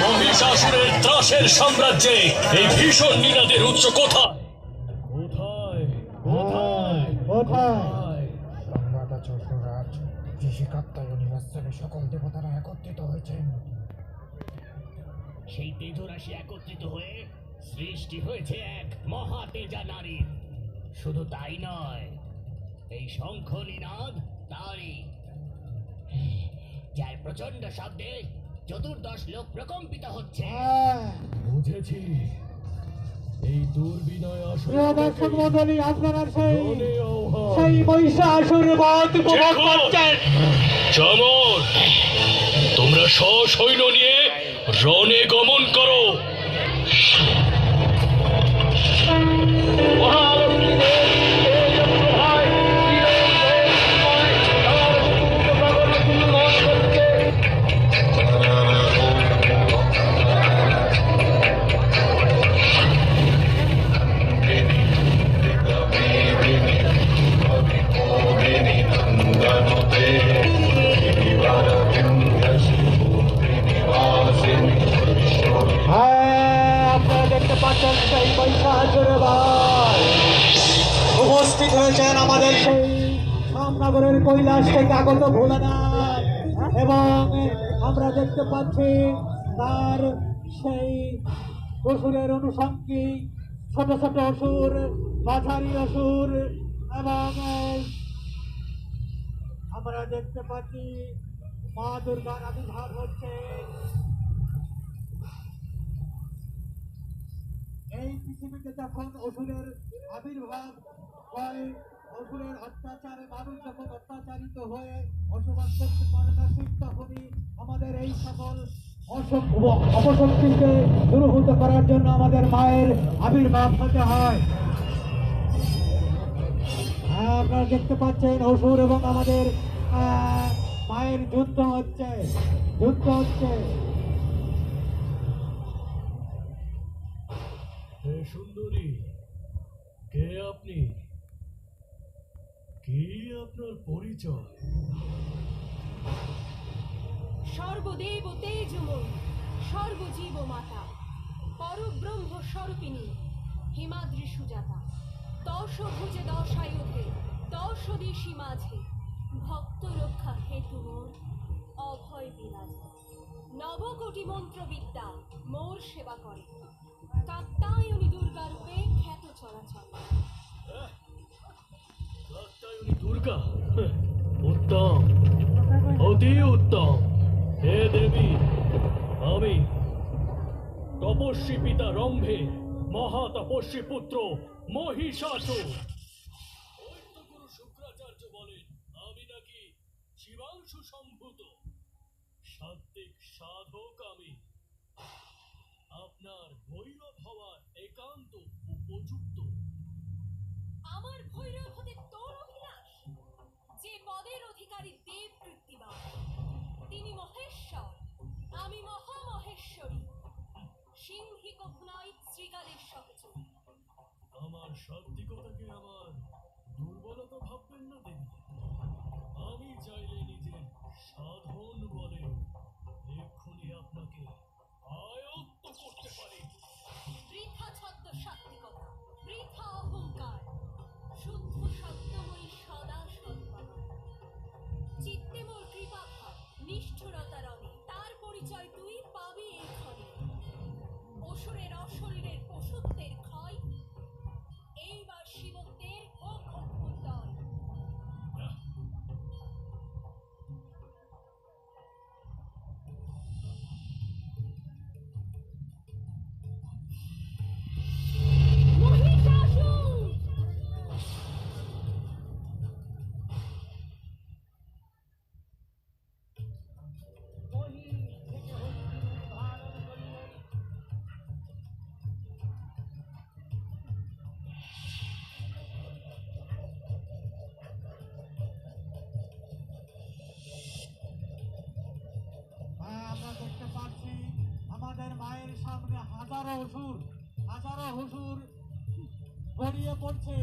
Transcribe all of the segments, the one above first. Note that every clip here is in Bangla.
মহিষাসুরের ত্রাসের সাম্রাজ্যে এই ভীষণ উৎস কোথায়? সকল দেবতারা একত্রিত হয়েছেন। সেই তেজরাশি একত্রিত হয়ে সৃষ্টি হয়েছে এক মহা তেজা নারীর শুধু তাই নয় এই শঙ্খ নিনাদ তারই প্রচণ্ড শব্দে চতুর্দশ লোক প্রকম্পিত হচ্ছে। হ্যাঁ। বুঝেছি। এই দুর্বিনয় দর্শক মন্ডলী আপনারা সেই। সেই মহিষাসুর বধ উপভোগ করছেন। চমর তোমরা সৈন্য নিয়ে রণে গমন করো। রামনগরের কৈলাস থেকে আগত ভোলানাথ। এবং আমরা দেখতে পাচ্ছি তার সেই অসুরের অনুষঙ্গী ছোট ছোট অসুর, মাঝারি অসুর এবং আমরা দেখতে পাচ্ছি মা দুর্গার আবির্ভাব হচ্ছে। এই পৃথিবীতে যখন অসুরের আবির্ভাব হয় অসুরের অত্যাচারে মানুষ যখন অত্যাচারিত হয়ে বসবাস করতে পারে না, ঠিক তখনই আমাদের এই সকল অপশক্তিকে দূরভূত করার জন্য আমাদের মায়ের আবির্ভাব হতে হয়। হ্যাঁ আপনারা দেখতে পাচ্ছেন অসুর এবং আমাদের মায়ের যুদ্ধ হচ্ছে যুদ্ধ হচ্ছে। সুন্দরী, কে আপনি? কি আপনার পরিচয়? সর্বদেব তেজময় সর্বজীব মাতা পরব্রহ্ম স্বরূপিণী হিমাদ্রি সুজাতা দশ ভুজে দশ দশ দেশী মাঝে ভক্ত রক্ষা হেতু মোর অভয় বিরাজ। নবকোটি মন্ত্রবিদ্যা মোর সেবা করে। কাত্তায়নী দুর্গা রূপে খ্যাত চলাচল। দুর্গা, উত্তম, অতি উত্তম। হে দেবী, আমি তপস্বী পিতা রম্ভে, মহা তপস্বী পুত্র মহিষাসুর। সাধক আমি। আপনার ভৈরব হওয়ার একান্ত আমার ভৈরব হতে তোর যে পদের অধিকারী দেব কৃত্তিবা তিনি মহেশ্বর, আমি মহামহেশ্বরী। সিংহী কখনই শ্রীকালের সহচরী আমার সাত্বিকতাকে আমাদের সামনে হাজারো হুসুর হাজারো হুসুর গড়িয়ে পড়ছে।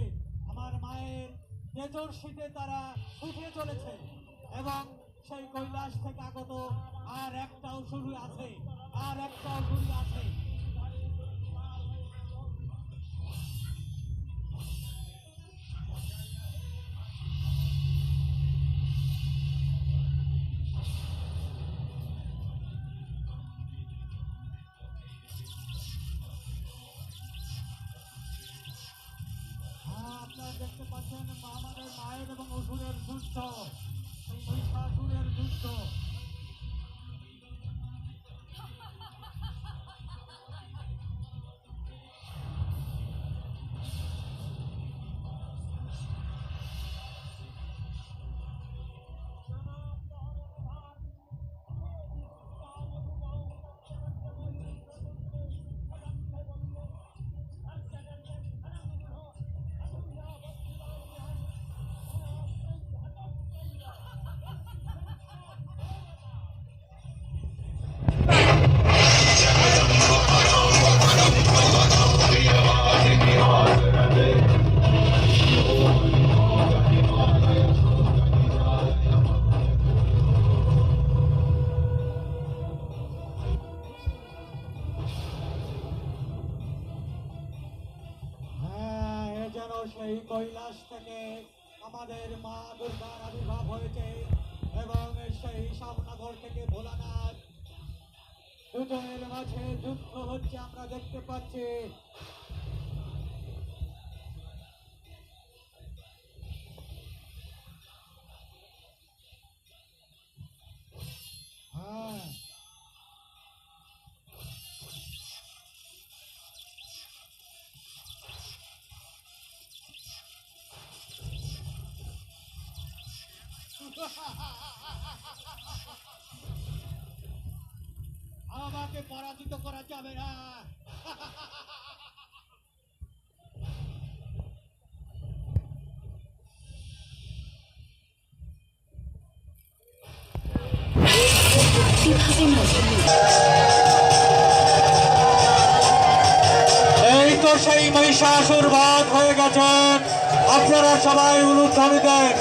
আমার মায়ের তেজস্বীতে তারা উঠে চলেছে এবং সেই কৈলাস থেকে আগত আর একটাও শুরু আছে, আর একটাও শুরু আছে। দেখতে পাচ্ছেন আমাদের মায়ের এবং অসুরের কৈলাস থেকে আমাদের মা দুর্গার আবির্ভাব হয়েছে এবং সেই সামনাগর থেকে ভোলানাথ। দুজনের মাঝে যুদ্ধ হচ্ছে, আমরা দেখতে পাচ্ছি। আমাকে পরাজিত করা যাবে না। এই তো সেই মহিষাসুর বাদ হয়ে গেছেন। আপনারা সবাই উলুধ্বনি দেন।